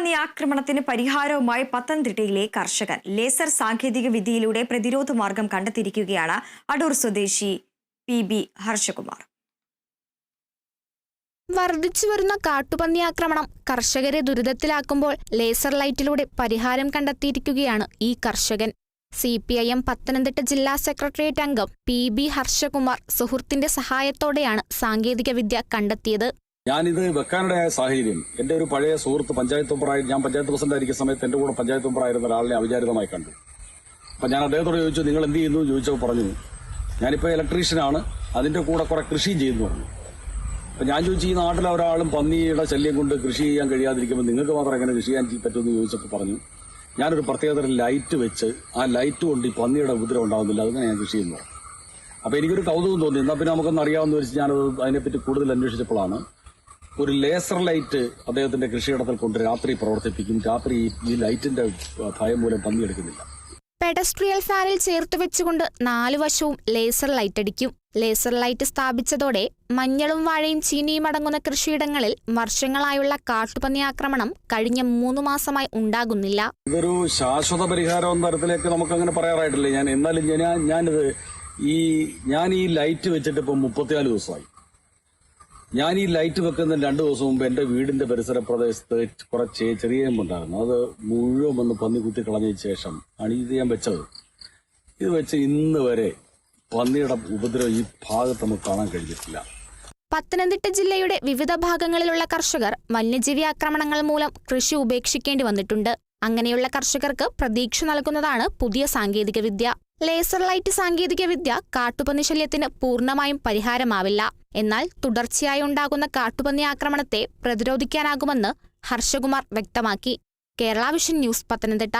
കാട്ടുപന്നി ആക്രമണത്തിന് പരിഹാരവുമായി പത്തനംതിട്ടയിലെ കർഷകൻ ലേസർ സാങ്കേതിക വിദ്യയിലൂടെ പ്രതിരോധ മാർഗം കണ്ടെത്തിയിരിക്കുകയാണ് അടൂർ സ്വദേശി പി ബി ഹർഷകുമാർ. വർദ്ധിച്ചു വരുന്ന കാട്ടുപന്നി ആക്രമണം കർഷകരെ ദുരിതത്തിലാക്കുമ്പോൾ ലേസർ ലൈറ്റിലൂടെ പരിഹാരം കണ്ടെത്തിയിരിക്കുകയാണ് ഈ കർഷകൻ. C P I M Pathanamthitta ജില്ലാ സെക്രട്ടേറിയറ്റ് അംഗം പി ബി ഹർഷകുമാർ സുഹൃത്തിന്റെ സഹായത്തോടെയാണ് സാങ്കേതികവിദ്യ കണ്ടെത്തിയത്. ഞാനിത് വെക്കാനിടയായ സാഹചര്യം. എന്റെ ഒരു പഴയ സുഹൃത്ത് പഞ്ചായത്ത് മെമ്പറായി ഞാൻ പഞ്ചായത്ത് പ്രസിഡന്റ് ആയിരിക്കുന്ന സമയത്ത് എന്റെ കൂടെ പഞ്ചായത്ത് മെമ്പറായിരുന്ന ഒരാളിനെ അവിചാരിതമായി കണ്ടു. അപ്പൊ ഞാൻ അദ്ദേഹത്തോട് ചോദിച്ചു നിങ്ങൾ എന്ത് ചെയ്യുന്നു? ചോദിച്ചപ്പോൾ പറഞ്ഞു ഞാനിപ്പോ ഇലക്ട്രീഷ്യനാണ്. അതിന്റെ കൂടെ കുറെ കൃഷിയും ചെയ്യുന്നു. പറഞ്ഞു അപ്പൊ ഞാൻ ചോദിച്ചു ഈ നാട്ടിലെ ഒരാളും പന്നിയുടെ ശല്യം കൊണ്ട് കൃഷി ചെയ്യാൻ കഴിയാതിരിക്കുമ്പോൾ നിങ്ങൾക്ക് മാത്രം എങ്ങനെ കൃഷി ചെയ്യാൻ പറ്റുമെന്ന് ചോദിച്ചപ്പോൾ പറഞ്ഞു ഞാനൊരു പ്രത്യേകതരം ലൈറ്റ് വെച്ച് ആ ലൈറ്റ് കൊണ്ട് ഈ പന്നിയുടെ ഉപദ്രവം ഉണ്ടാകുന്നില്ല. അതിനെ ഞാൻ കൃഷി ചെയ്യുന്നു. അപ്പൊ എനിക്കൊരു കൗതുകം തോന്നി. എന്നാൽ പിന്നെ നമുക്കൊന്ന് അറിയാവുന്ന വെച്ച് ഞാനത് അതിനെപ്പറ്റി കൂടുതൽ അന്വേഷിച്ചപ്പോഴാണ് ഒരു ലേസർ ലൈറ്റ് അദ്ദേഹത്തിന്റെ കൃഷിയിടത്തിൽ കൊണ്ട് രാത്രി പ്രവർത്തിപ്പിക്കും. രാത്രി ഈ- ലൈറ്റിന്റെ ഭയം മൂലം പന്നിയെടുക്കുന്നില്ല. പെഡസ്ട്രിയൽ ഫാനിൽ ചേർത്ത് വെച്ചുകൊണ്ട് നാലു വശവും ലേസർ ലൈറ്റ് അടിക്കും. ലേസർ ലൈറ്റ് സ്ഥാപിച്ചതോടെ മഞ്ഞളും വാഴയും ചീനിയും അടങ്ങുന്ന കൃഷിയിടങ്ങളിൽ വർഷങ്ങളായുള്ള കാട്ടുപന്നി ആക്രമണം കഴിഞ്ഞ മൂന്ന് മാസമായി ഉണ്ടാകുന്നില്ല. ഇതൊരു ശാശ്വത പരിഹാരം തരത്തിലേക്ക് നമുക്ക് അങ്ങനെ പറയാറായിട്ടില്ല. ഞാൻ എന്നാലും ഞാൻ ഞാനിത് ഈ ഞാൻ ഈ ലൈറ്റ് വെച്ചിട്ട് ഇപ്പം മുപ്പത്തിനാല് ദിവസമായി. ഞാൻ ഈ ലൈറ്റ് വെക്കുന്ന രണ്ടു ദിവസം മുമ്പ് എന്റെ വീടിന്റെ പരിസര പ്രദേശത്ത് കുറച്ച് ചെറിയ ഉണ്ടായിരുന്നു അത് മുഴുവൻ വന്ന് പന്നി കുത്തി കളഞ്ഞതിന് ശേഷം ആണ് ഇത് ഞാൻ വെച്ചത്. ഇത് വെച്ച് ഇന്ന് വരെ പന്നിയുടെ ഉപദ്രവം ഈ ഭാഗത്ത് നമുക്ക് കാണാൻ കഴിഞ്ഞിട്ടില്ല. പത്തനംതിട്ട ജില്ലയുടെ വിവിധ ഭാഗങ്ങളിലുള്ള കർഷകർ വന്യജീവി ആക്രമണങ്ങൾ മൂലം കൃഷി ഉപേക്ഷിക്കേണ്ടി വന്നിട്ടുണ്ട്. അങ്ങനെയുള്ള കർഷകർക്ക് പ്രതീക്ഷ നൽകുന്നതാണ് പുതിയ സാങ്കേതികവിദ്യ. ലേസർ ലൈറ്റ് സാങ്കേതികവിദ്യ കാട്ടുപന്നി ശല്യത്തിന് പൂർണമായും പരിഹാരമാവില്ല. എന്നാൽ തുടർച്ചയായി ഉണ്ടാകുന്ന കാട്ടുപന്നി ആക്രമണത്തെ പ്രതിരോധിക്കാനാകുമെന്ന് ഹർഷകുമാർ വ്യക്തമാക്കി. Kerala vision news Pathanamthitta.